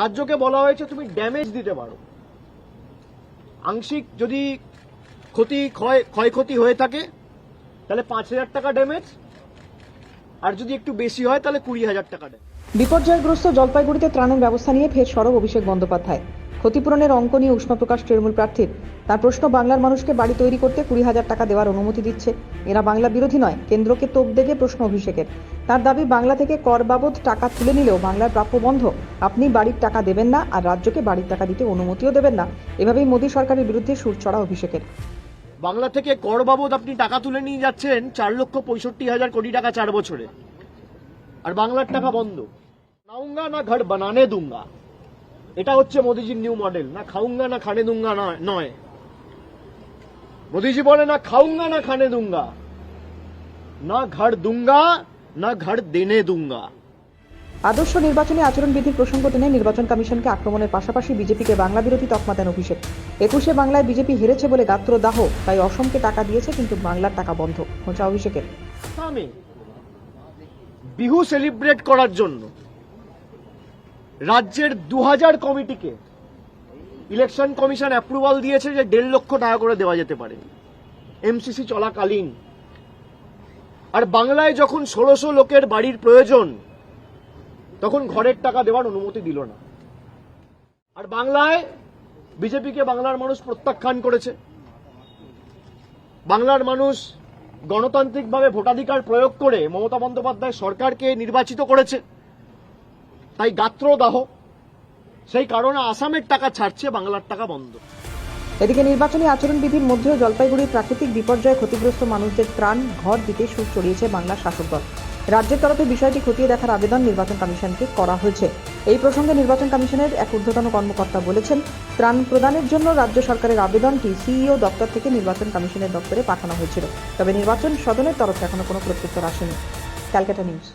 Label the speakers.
Speaker 1: রাজ্যকে বলা হয়েছে তুমি ড্যামেজ দিতে পারো। আংশিক যদি ক্ষতি, ক্ষয়, ক্ষয়ক্ষতি হয়ে থাকে, তাহলে পাঁচ হাজার টাকা ড্যামেজ আর যদি একটু বেশি হয়, তাহলে কুড়ি হাজার টাকা ড্যামেজ
Speaker 2: বিপর্যয়গ্রস্ত জলপাইগুড়িতে ত্রাণের ব্যবস্থা নিয়ে ফের সরব অভিষেক বন্দ্যোপাধ্যায়। ক্ষতিপূরণের অঙ্ক নিয়ে উষ্ণ প্রকাশ তৃণমূল প্রার্থীর। তার প্রশ্ন, বাংলার মানুষকে বাড়ি তৈরি করতে কুড়ি হাজার টাকা দেওয়ার অনুমতি দিচ্ছে। এরা বাংলা বিরোধী নয়, কেন্দ্রকে তোপ দেখে প্রশ্ন অভিষেকের। তার দাবি, বাংলা থেকে কর বাবদ টাকা তুলে নিলেও বাংলার প্রাপ্য বন্ধ। আপনি বাড়ির টাকা দেবেন না আর রাজ্যকে বাড়ির টাকা দিতে অনুমতিও দেবেন না। এভাবেই মোদী সরকারের বিরুদ্ধে সুর চড়া অভিষেকের।
Speaker 1: বাংলা থেকে কর বাবদ আপনি টাকা তুলে নিয়ে যাচ্ছেন চার লক্ষ পঁয়ষট্টি হাজার কোটি টাকা চার বছরে। আর বাংলার টাকা বন্ধ। না ঘর বানানে দুঙ্গা। এটা হচ্ছে মোদিজির নিউ মডেল না খাউঙ্গা না খানে দুঙ্গা নয়- মোদিজি বলে না খাউঙ্গা না খানে দুঙ্গা না ঘর দুঙ্গা না ঘর দেনে দুঙ্গা।
Speaker 2: আদর্শ নির্বাচনী আচরণবিধির প্রসঙ্গ টেনে নির্বাচন কমিশনকে আক্রমণের পাশাপাশি বিজেপিকে বাংলা বিরোধী তকমা দেন অভিষেক। একুশে বাংলায় বিজেপি হেরেছে বলে গাত্রদাহ তাই অসমকে টাকা দিয়েছে কিন্তু বাংলার টাকা বন্ধ। খোঁচা অভিষেকের।
Speaker 1: বিহু সেলিব্রেট করার জন্য রাজ্যের দু হাজার কমিটিকে ইলেকশন কমিশন অ্যাপ্রুভাল দিয়েছে যে দেড় লক্ষ টাকা করে দেওয়া যেতে পারে। এমসিসি চলাকালীন। আর বাংলায় যখন ষোলোশো লোকের বাড়ির প্রয়োজন, তখন ঘরের টাকা দেওয়ার অনুমতি দিল না। আর বাংলায় বিজেপিকে বাংলার মানুষ প্রত্যাখ্যান করেছে। বাংলার মানুষ গণতান্ত্রিকভাবে ভোটাধিকার প্রয়োগ করে মমতা বন্দ্যোপাধ্যায় সরকারকে নির্বাচিত করেছে। তাই গাত্রদাহ, সেই কারণে আসামের টাকা ছাড়ছে, বাংলার টাকা বন্ধ।
Speaker 2: এদিকে নির্বাচনী আচরণবিধির মধ্যেও জলপাইগুড়ির প্রাকৃতিক বিপর্যয়ে ক্ষতিগ্রস্ত মানুষদের ত্রাণ ঘর দিতে সুর চড়িয়েছে বাংলার শাসক দল। রাজ্যের তরফে বিষয়টি খতিয়ে দেখার আবেদন নির্বাচন কমিশনকে করা হয়েছে। এই প্রসঙ্গে নির্বাচন কমিশনের এক ঊর্ধ্বতন কর্মকর্তা বলেছেন, ত্রাণ প্রদানের জন্য রাজ্য সরকারের আবেদনটি সিইও দপ্তর থেকে নির্বাচন কমিশনের দপ্তরে পাঠানো হয়েছিল। তবে নির্বাচন সদনের তরফে এখনও কোনো প্রত্যুত্তর আসেনি। ক্যালকাটা নিউজ।